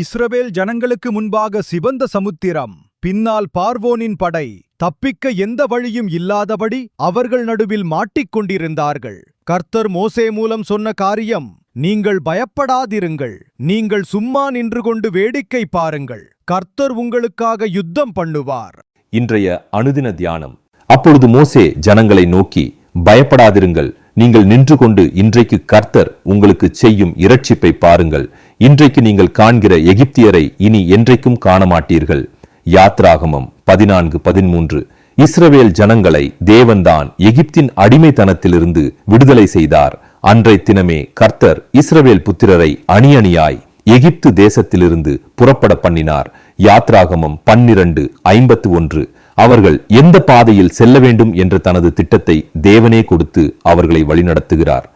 இஸ்ரவேல் ஜனங்களுக்கு முன்பாக சிவந்த சமுத்திரம் பின்னால் பார்வோனின் படை தப்பிக்க எந்த வழியும் இல்லாதபடி அவர்கள் நடுவில் மாட்டிக்கொண்டிருந்தார்கள். கர்த்தர் மோசே மூலம் சொன்ன காரியம் நீங்கள் பயப்படாதிருங்கள் நீங்கள் சும்மா நின்று கொண்டு வேடிக்கை பாருங்கள் கர்த்தர் உங்களுக்காக யுத்தம் பண்ணுவார். இன்றைய அனுதின தியானம். அப்பொழுது மோசே ஜனங்களை நோக்கி பயப்படாதிருங்கள் நீங்கள் நின்று கொண்டு இன்றைக்கு கர்த்தர் உங்களுக்கு செய்யும் இரட்சிப்பை பாருங்கள். இன்றைக்கு நீங்கள் காண்கிற எகிப்தியரை இனி என்றைக்கும் காணமாட்டீர்கள். யாத்ராகமம் பதினான்கு பதிமூன்று. இஸ்ரவேல் ஜனங்களை தேவன்தான் எகிப்தின் அடிமைத்தனத்திலிருந்து விடுதலை செய்தார். அன்றை தினமே கர்த்தர் இஸ்ரவேல் புத்திரரை அணி அணியாய் எகிப்து தேசத்திலிருந்து புறப்பட பண்ணினார். யாத்ராகமம் பன்னிரண்டு ஐம்பத்து ஒன்று. அவர்கள் எந்த பாதையில் செல்ல வேண்டும் என்ற தனது திட்டத்தை தேவனே கொடுத்து அவர்களை வழிநடத்துகிறார்.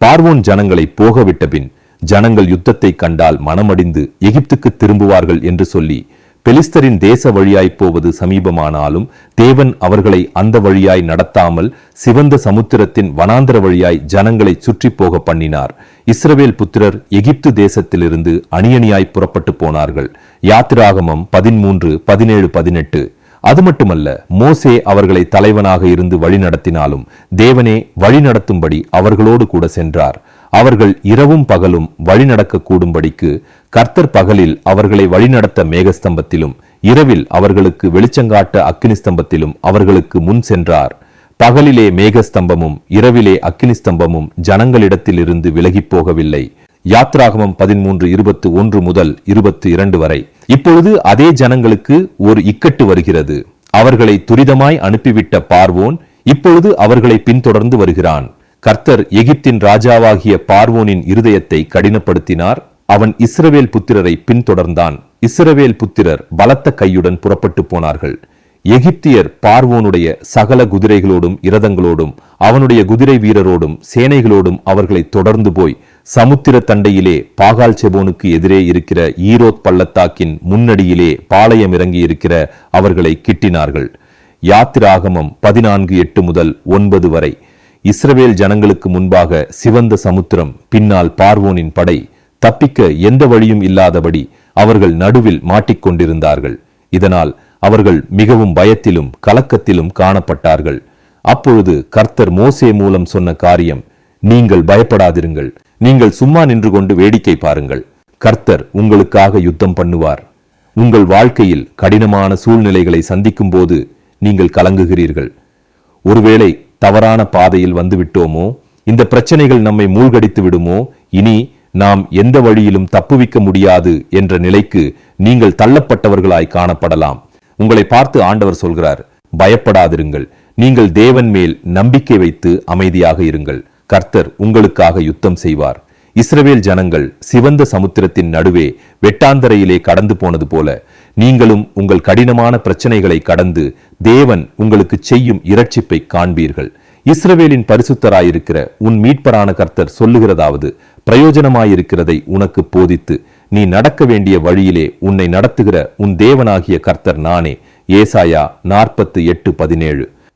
பார்வோன் ஜனங்களை போகவிட்ட பின் ஜனங்கள் யுத்தத்தை கண்டால் மனமடிந்து எகிப்துக்கு திரும்புவார்கள் என்று சொல்லி பெலிஸ்தரின் தேச வழியாய் போவது சமீபமானாலும் தேவன் அவர்களை அந்த வழியாய் நடத்தாமல் சிவந்த சமுத்திரத்தின் வனாந்தர வழியாய் ஜனங்களை சுற்றி போக பண்ணினார். இஸ்ரவேல் புத்திரர் எகிப்து தேசத்திலிருந்து அணியணியாய் புறப்பட்டு போனார்கள். யாத்திராகமம் பதிமூன்று பதினேழு பதினெட்டு. அது மட்டுமல்ல மோசே அவர்களை தலைவனாக இருந்து வழிநடத்தினாலும் தேவனே வழிநடத்தும்படி அவர்களோடு கூட சென்றார். அவர்கள் இரவும் பகலும் வழிநடக்க கூடும்படிக்கு கர்த்தர் பகலில் அவர்களை வழிநடத்த மேகஸ்தம்பத்திலும் இரவில் அவர்களுக்கு வெளிச்சங்காட்ட அக்கினிஸ்தம்பத்திலும் அவர்களுக்கு முன் சென்றார். பகலிலே மேகஸ்தம்பமும் இரவிலே அக்கினிஸ்தம்பமும் ஜனங்களிடத்திலிருந்து விலகிப் போகவில்லை. யாத்ராகமம் பதிமூன்று இருபத்தி ஒன்று முதல் இருபத்தி இரண்டு வரை. இப்பொழுது அதே ஜனங்களுக்கு ஒரு இக்கட்டு வருகிறது. அவர்களை துரிதமாய் அனுப்பிவிட்ட பார்வோன் இப்பொழுது அவர்களை பின்தொடர்ந்து வருகிறான். கர்த்தர் எகிப்தின் ராஜாவாகிய பார்வோனின் இருதயத்தை கடினப்படுத்தினார். அவன் இஸ்ரவேல் புத்திரரை பின்தொடர்ந்தான். இஸ்ரவேல் புத்திரர் பலத்த கையுடன் புறப்பட்டு போனார்கள். எகிப்தியர் பார்வோனுடைய சகல குதிரைகளோடும் இரதங்களோடும் அவனுடைய குதிரை வீரரோடும் சேனைகளோடும் அவர்களை தொடர்ந்து போய் சமுத்திர தண்டையிலே பாகால் செபோனுக்கு எதிரே இருக்கிற ஈரோத் பள்ளத்தாக்கின் முன்னடியிலே பாளையம் இறங்கி இருக்கிற அவர்களை கிட்டினார்கள். யாத்திராகமம் பதினான்கு எட்டு முதல் ஒன்பது வரை. இஸ்ரவேல் ஜனங்களுக்கு முன்பாக சிவந்த சமுத்திரம் பின்னால் பார்வோனின் படை. தப்பிக்க எந்த வழியும் இல்லாதபடி அவர்கள் நடுவில் மாட்டிக்கொண்டிருந்தார்கள். இதனால் அவர்கள் மிகவும் பயத்திலும் கலக்கத்திலும் காணப்பட்டார்கள். அப்பொழுது கர்த்தர் மோசே மூலம் சொன்ன காரியம் நீங்கள் பயப்படாதிருங்கள். நீங்கள் சும்மா நின்று கொண்டு வேடிக்கை பாருங்கள். கர்த்தர் உங்களுக்காக யுத்தம் பண்ணுவார். உங்கள் வாழ்க்கையில் கடினமான சூழ்நிலைகளை சந்திக்கும் போது நீங்கள் கலங்குகிறீர்கள். ஒருவேளை தவறான பாதையில் வந்துவிட்டோமோ? இந்த பிரச்சனைகள் நம்மை மூழ்கடித்து விடுமோ? இனி நாம் எந்த வழியிலும் தப்புவிக்க முடியாது என்ற நிலைக்கு நீங்கள் தள்ளப்பட்டவர்களாய் காணப்படலாம். உங்களை பார்த்து ஆண்டவர் சொல்கிறார் பயப்படாதிருங்கள். நீங்கள் தேவன் மேல் நம்பிக்கை வைத்து அமைதியாக இருங்கள். கர்த்தர் உங்களுக்காக யுத்தம் செய்வார். இஸ்ரவேல் ஜனங்கள் சிவந்த சமுத்திரத்தின் நடுவே வெட்டாந்தரையிலே கடந்து போனது போல நீங்களும் உங்கள் கடினமான பிரச்சனைகளை கடந்து தேவன் உங்களுக்கு செய்யும் இரட்சிப்பை காண்பீர்கள். இஸ்ரவேலின் பரிசுத்தராயிருக்கிற உன் மீட்பரான கர்த்தர் சொல்லுகிறதாவது பிரயோஜனமாயிருக்கிறதை உனக்கு போதித்து நீ நடக்க வேண்டிய வழியிலே உன்னை நடத்துகிற உன் தேவனாகிய கர்த்தர் நானே. ஏசாயா நாற்பத்து எட்டு பதினேழு.